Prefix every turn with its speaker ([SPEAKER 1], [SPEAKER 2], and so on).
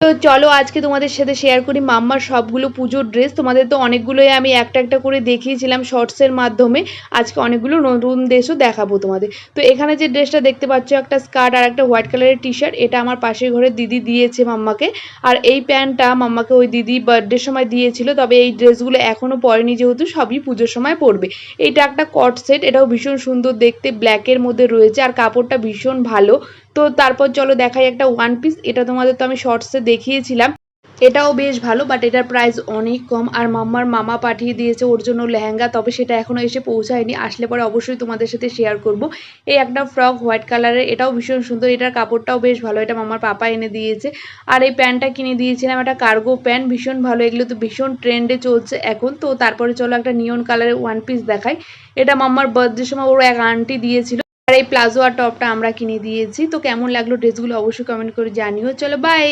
[SPEAKER 1] তো চলো আজকে তোমাদের সাথে শেয়ার করি মাম্মার সবগুলো পুজোর ড্রেস তোমাদের তো অনেকগুলোই আমি একটা একটা করে দেখিয়েছিলাম শর্টসের মাধ্যমে। আজকে অনেকগুলো নতুন ড্রেসও দেখাবো তোমাদের। তো এখানে যে ড্রেসটা দেখতে পাচ্ছ, একটা স্কার্ট আর একটা হোয়াইট কালারের টি শার্ট এটা আমার পাশের ঘরের দিদি দিয়েছে মাম্মাকে। আর এই প্যান্টটা মাম্মাকে ওই দিদি বার্থডের সময় দিয়েছিল, তবে এই ড্রেসগুলো এখনও পরেনি যেহেতু সবই পুজোর সময় পরবে। এটা একটা কট সেট এটাও ভীষণ সুন্দর দেখতে ব্ল্যাকের মধ্যে রয়েছে। আর কাপড়টা ভীষণ ভালো। তো তারপর চলো দেখাই একটা ওয়ান পিস এটা তোমাদের তো আমি শর্টসে দেখিয়েছিলাম। এটাও বেশ ভালো বাট এটার প্রাইস অনেক কম। আর মাম্মার মামা পাঠিয়ে দিয়েছে, ওর জন্য লেহেঙ্গা, তবে সেটা এখনও এসে পৌঁছায়নি। আসলে পরে অবশ্যই তোমাদের সাথে শেয়ার করব। এই একটা ফ্রক হোয়াইট কালারের এটাও ভীষণ সুন্দর। এটার কাপড়টাও বেশ ভালো। এটা মামার পাপা এনে দিয়েছে। আর এই প্যান্টটা কিনে দিয়েছিলাম, একটা কার্গো প্যান্ট ভীষণ ভালো। এগুলো তো ভীষণ ট্রেন্ডে চলছে এখন। তো তারপরে চলো একটা নিয়ন কালারের ওয়ান পিস দেখাই। এটা মাম্মার বার্থডের সময় ওর এক আন্টি দিয়েছিল। এই প্লাজো আর টপটা আমরা কিনে দিয়েছি। তো কেমন লাগল ড্রেসগুলো অবশ্যই কমেন্ট করে জানিও। চলো বাই